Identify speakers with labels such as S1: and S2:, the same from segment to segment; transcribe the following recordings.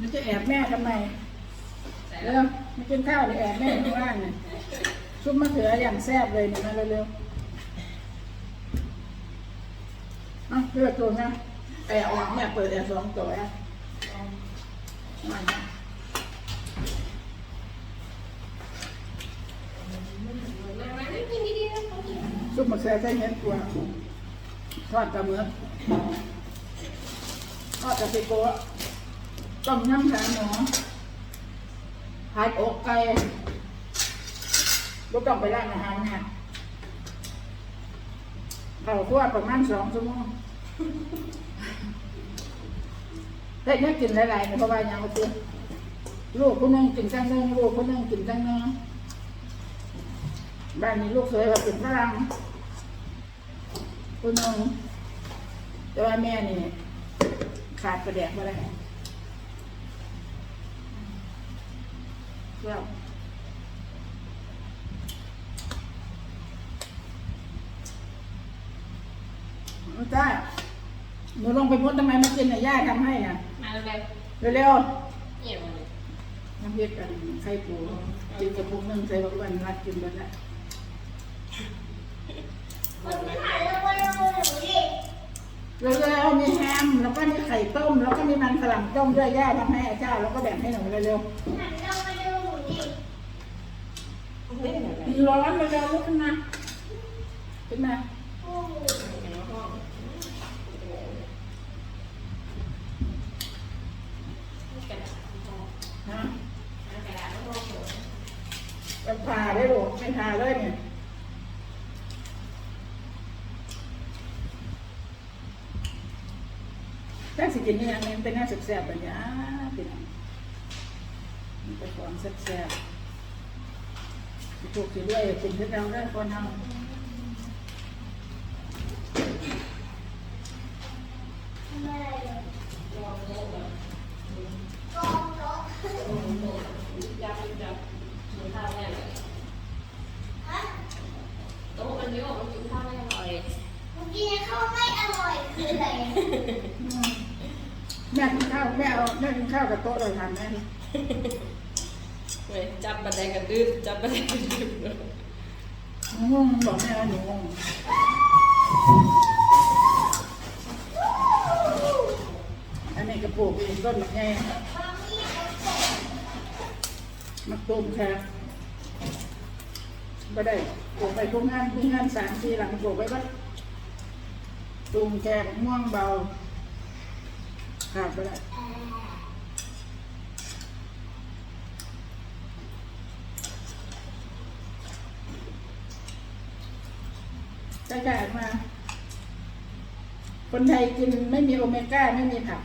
S1: มันจะแอบแม่ทำไมเร็วไม่กินข้าวเลยแอบแม่ข้างล่างเนี่ยซุปมะเขืออย่างแซ่บเลยนี่มาเร็วๆเอะเลือกตัวนะแอบออกแม่เปิดแอบสองตัวอะมาซุปมะเขือใส่เห็ดตัวทอดกระเมือทอดกระปิโกะ ต้มน้ำขาหมูผัดอกไก่ก็ต้องไปร้านอาหารเนี่ยเขาทั่วประมาณสองชั่วโมงได้เนี่ยกินหลายๆเนี่ยเพราะว่าอย่างเมื่อลูกคนนึงกินจังหนึงลูกคนนึงกินจังหนึงบ้านนี้ลูกเคยแบบกินฝรั่งคนนึงแต่ว่าแม่นี่ขาดประแดกมาแล้ว แล้วจ้าหนูลงไปมุดทำไมมากินน่ะย่าทำให้น่ะ
S2: มาเลย
S1: เร็ว
S2: เนี่ยมาเลย
S1: ๆน้ำเย็ดกันไข่ปูกินกระปุกหนึงใส่บักวันรัดกินหมดละเร็วๆมีแฮมแล้วก็มีไข่ต้ม แล้วก็มีมันฝรั่งต้มด้วยย่าทำให้อาจารย์แล้วก็แบ่งให้หนูเร็ว
S2: เล่นอะไร
S1: ๆ ร้อนเร็วๆลุกขึ้นมาขึ้นมา
S2: กระดาษห่อ
S1: ฮะ
S2: กระดาษห่อเป
S1: ผ่าได้หรอไม่ผ่าเลยเนี่ยถ้าสิกินนี่ยังมันเป็นหน้าแซ่บๆแบบนี้อ่าเป็นมันเป็นของแซ่บๆ ถูกสิด้วยกินที่เราได้คนเอา
S2: ยับยับกินข้าวแน่เลยโต๊ะมันเยอะมันกินข้าวไม่อร่อย
S1: อืมแม่กินข้าวแม่เอาแม่กินข้าวกับโต๊ะเราทำแม่ดิ
S2: เว้ยจับบันไดกันดื้อจับบันไดกันดื้อ
S1: งงบอกแม่ว่าหนูงงอันนี้กระปุกเองต้นแง่มาต้มแค่ไม่ได้ปลูกไปทุกงานทุกงานสามสี่หลังปลูกไว้ก็ตูมแค่ม่วงเบาขาดไปได้ ใช่ๆมา คนไทยกินไม่มีโอเมก้าไม่มีผัก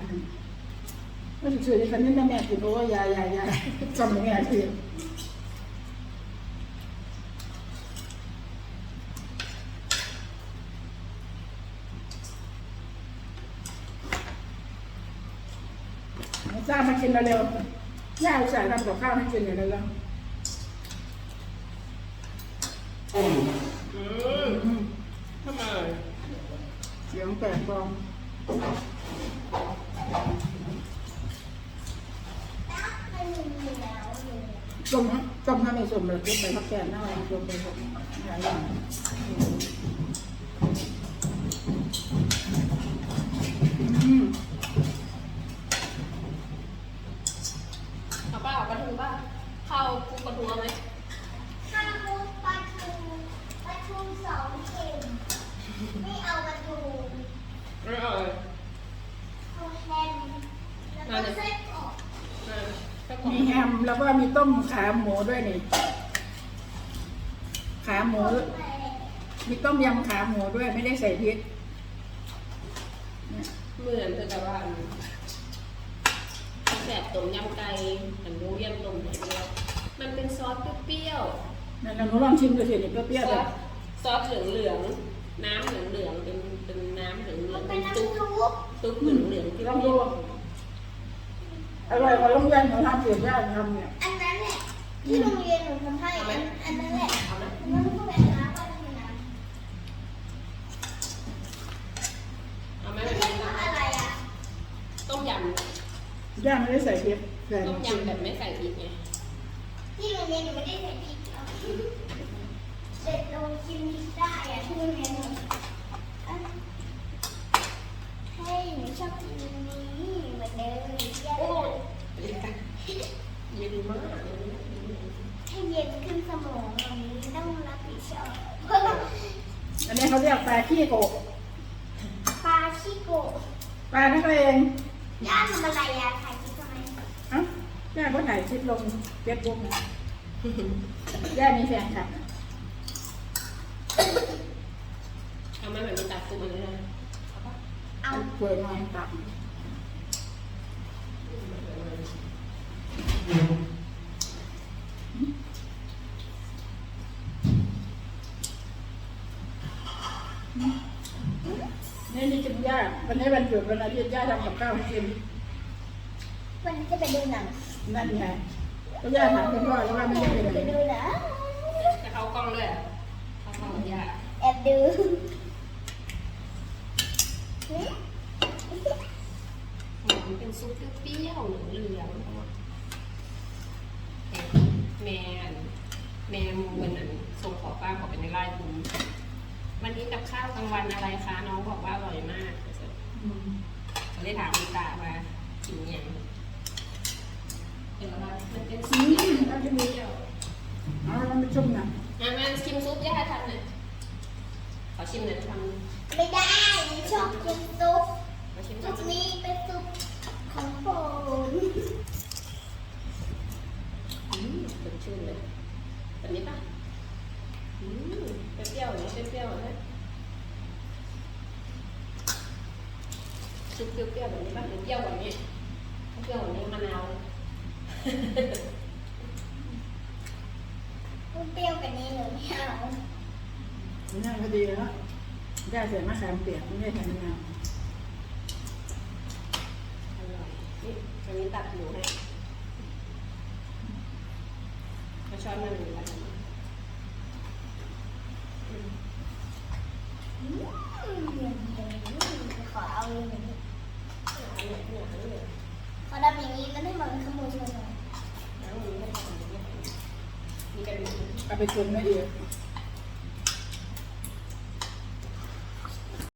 S1: ไม่ถึงสื่อที่คนนี้แม่กินโอ้ยายายายจำยังไงทีจ้ามากินเร็วๆย่าอุตส่าห์ทำกับข้าวให้กินอยู่เร็ว
S2: อืม
S1: ๆอืม
S2: ทำไม
S1: เสียงแปลกปลองต้มต้มถ้ไม่สมเลยก็ไปพักแกนหน้าต้มไปหมดหลายอย่างอืม
S2: เอาป้าเอาปลาทูป้าข้าวคลุกปลาทูเอาไหม
S3: ไม่เอาประตู
S2: ไม่เอาเลย
S3: เอาแฮมแล้วก็เส้นออก
S2: เออแค่ของ
S1: มีแฮ มแล้วก็มีต้มขาหมูด้วยนี่ ขาหมู
S3: ไป
S1: มีต้มยำขาหมูด้วยไม่ได้ใส่พริกเนี่ย
S2: เหมือนเธอแต่ว่าแสบต้มยำไก่หันหมูยำต้มอย่างเดียวมันเป็นซอสเปรี้ยวๆ
S1: นั่นหนูลองชิมดูสิเนี่ยเปรี้ยวๆ
S2: ซ
S1: เล
S2: อยสซอสเหลืองเหลืองๆน้ำเหลืองเหลืองๆเป็นเป็นน้ำเหลืองเหลื
S3: มั
S2: อนง
S3: เป็
S2: เป็นน
S3: น้ำ
S2: ตุ๊ก
S3: ซุป
S2: ตุ๊กเหลืองเหลืองๆที่
S1: ลองดู อร่อยกว่าโรงเรียนหนูทำเสียย่าทำเนี่ย
S3: อันนั้นแหละที่โรงเรียนหนูทำให้อันอันนั้นแหละ
S2: เอาไหม
S3: อันนั้นก็เป็นน้ำก็เป็นน้
S2: เอาไหมำแบบ
S3: ไม่
S2: นี้
S3: ใช่
S2: น
S3: อะไรอะ
S2: ต้มย
S1: ย่าไม่ได้ใส่พริกใส่
S2: ต้ม
S1: น้ำจิ้ม
S2: ยำแบบไม่ใส่พริกไง
S3: ที่โรงเรียนหนูไม่ได้ใส่พริกหรอกเด็กลงกินพริกได้อะที่โรงเรียนหนูอะ ให้หนูชอบกินนี้เหมือนเดิมหนูเยี่ย
S2: โอ้
S3: ม
S2: ยเย็นมาก
S3: ให้เย็นขึ้นสมองมันต้องรับผิดชอบ
S1: อันนี้เขาเรียกปลาขี้โกะ
S3: ปลาชิโกะ
S1: ปลานักเลง
S3: ย่าทำอะไรอะถ่ายคลิปทำไม
S1: เอ้าย่าก็ถ่ายคลิปลงเฟซบุ๊กนะย่ามีแฟนคลับนะ
S2: เอามาแบบมีตัดตุ้มเลยนะ
S3: เอา
S1: เปิดมาตับนี่นี่กินย่าวันนี้วันหยุดวันอาทิตย์ย่าทำกับข้าวให้กิน
S3: วันนี้จะไปดูหนัง
S1: นั่นไงก็ย่าถามคุณพ่อแล้วว่าไม่ได้ไปไหน
S3: ไปดูหนัง
S2: จะเข้ากล้องเลยเข้ากล้องกับยา
S3: แอบดู นี่
S2: มันเป็นซุปเปรี้ยวๆเหลืองเหลืองแม่อันแม่มูมันอันส่งขอป้าขอเป็นในไลน์บุญวันนี้กับข้าวกลางวันอะไรคะ น้องบอกว่าอร่อยมาก
S1: อืม
S2: ก็เลยถามคุณตาว่ากินยังเป็นอะไรมันเป็น
S1: อื
S2: ซุป
S1: ม
S2: เปรี้ยว
S1: เอาที่มีเอาแล้วมันชุ่มนะ
S2: อะมาชิมซุปย่าทำหน่อยขอชิมหน่อยทำ
S3: ไม่ได้หนูชอบกินซุป
S2: ขอชิมหน่
S3: ซุ
S2: อย
S3: ปนี้เป็นซุปของโปรด
S2: อืมสดชื่นเลยแบบนี้ป่ะอืมเปรี้ยวๆอย่างนี้เปรี้ยวๆนะ ซุปเปรี้ยวๆแบบนี้ป่ะหรือเปรี้ยวกว่านี้ถ้าเปรี้ยวกว่านี้มะนาว
S3: เปรี้ยวกว่านี้หนูไม่เอา
S1: นี่พอดีแล้วย่าใส่มะขามเปียกไม่ได้ทำมะนาว
S2: อร่อยนี่อันนี้ตัดหมูให้เอาช้อนมาหนึ่งตัดหมู
S3: อืมขอเอาอย่างนี้
S2: อันนี้อันนี้อันนี้
S3: พอดำอย่างนี้มันให้มันขโมยชนหน่อย
S2: น้ำหมูให้ทำอย่างนี้มีกระดูก
S1: เอาไปชนไม่ดี